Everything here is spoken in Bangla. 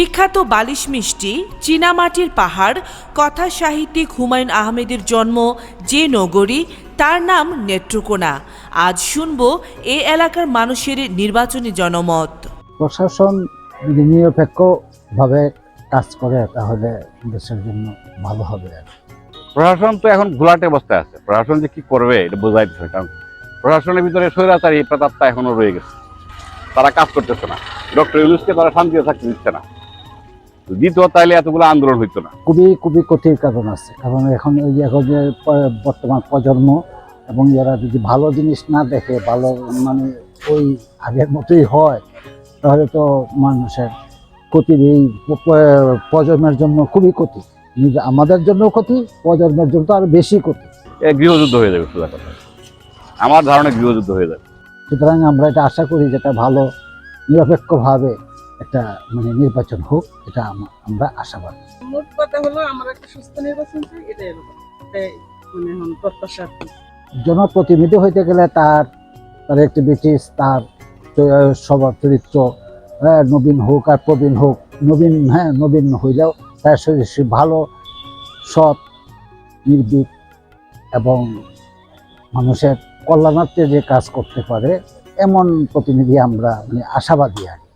বিখ্যাত বালিশ মিষ্টি চীনামাটির পাহাড় কথা সাহিত্যিক হুমায়ুন আহমেদের জন্ম যে নগরী তার নাম নেত্রকোনা। আজ শুনব এ এলাকার মানুষের নির্বাচনী জনমত। প্রশাসন নিরপেক্ষভাবে কাজ করে তাহলে দেশের জন্য ভালো হবে আর প্রশাসন তো এখন ঘোলাটে অবস্থায় আছে। প্রশাসন যে কি করবে এটা বোঝাই দিচ্ছে কারণ প্রশাসনের ভিতরে স্বৈরাচারী প্রতাপটা এখনও রয়ে গেছে। তারা কাজ করতেছে না। ডক্টর ইউনুসকে তারা শান্তিতে থাকতে দিচ্ছে না। দ্বিতীয় তাইলে এতগুলো আন্দোলন হইতো না। খুবই খুবই কঠিন কারণ আছে। কারণ এখন এই এখন যে বর্তমান প্রজন্ম এবং এরা যদি ভালো জিনিস না দেখে ভালো মানে ওই আগের মতোই হয় তাহলে তো মানুষের ক্ষতির এই প্রজন্মের জন্য খুবই ক্ষতি। নিজে আমাদের জন্য ক্ষতি প্রজন্মের জন্য তো আরও বেশি ক্ষতি। গৃহযুদ্ধ হয়ে যাবে সোজা কথা। আমার ধারণা গৃহযুদ্ধ হয়ে যাবে। সুতরাং আমরা এটা আশা করি যেটা ভালো নিরপেক্ষভাবে একটা মানে নির্বাচন হোক এটা আমরা আশাবাদ। মোট কথা হলো আমরা একটা সুস্থ নির্বাচন চাই এটাই মানে প্রত্যাশা জনপ্রতিনিধি হইতে গেলে তার তার অ্যাক্টিভিটিস তার স্বভাব চরিত্র হ্যাঁ নবীন হোক আর প্রবীণ হোক নবীন হ্যাঁ নবীন হইলেও তার শরীর সে ভালো সৎ নির্ভীক এবং মানুষের কল্যাণার্থে যে কাজ করতে পারে এমন প্রতিনিধি আমরা মানে আশাবাদী আর কি।